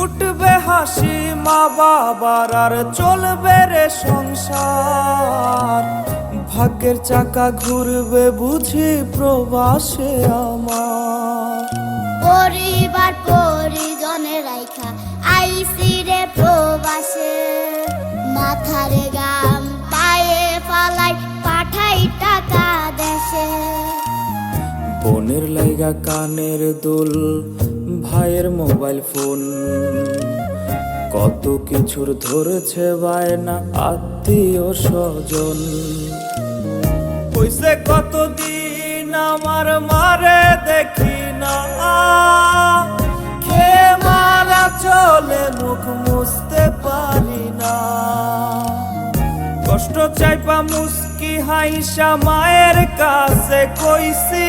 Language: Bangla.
উঠবে হাসি মা বাবার আর চলবে রে সংসার। ভাগ্যের চাকা ঘুরবে বুঝি প্রবাসে আমার। পরিবার পরিজনের রাইখা আইসি রে প্রবাসে। মাথারে গাম পায়ে ফালাই পাঠাই টাকা দেশে। বোনের লাইগা কানের দুল ভাইয়ের মোবাইল ফোন। কত কিছুর ধরেছে বায়না, আত্মীয় স্বজন। হইছে কতদিন আমার মারে দেখি না। খে মারা চলে, মুখ মুছতে পারি না। কষ্ট চাইপা মুস্কি হাইসা মায়ের কাছে কইছি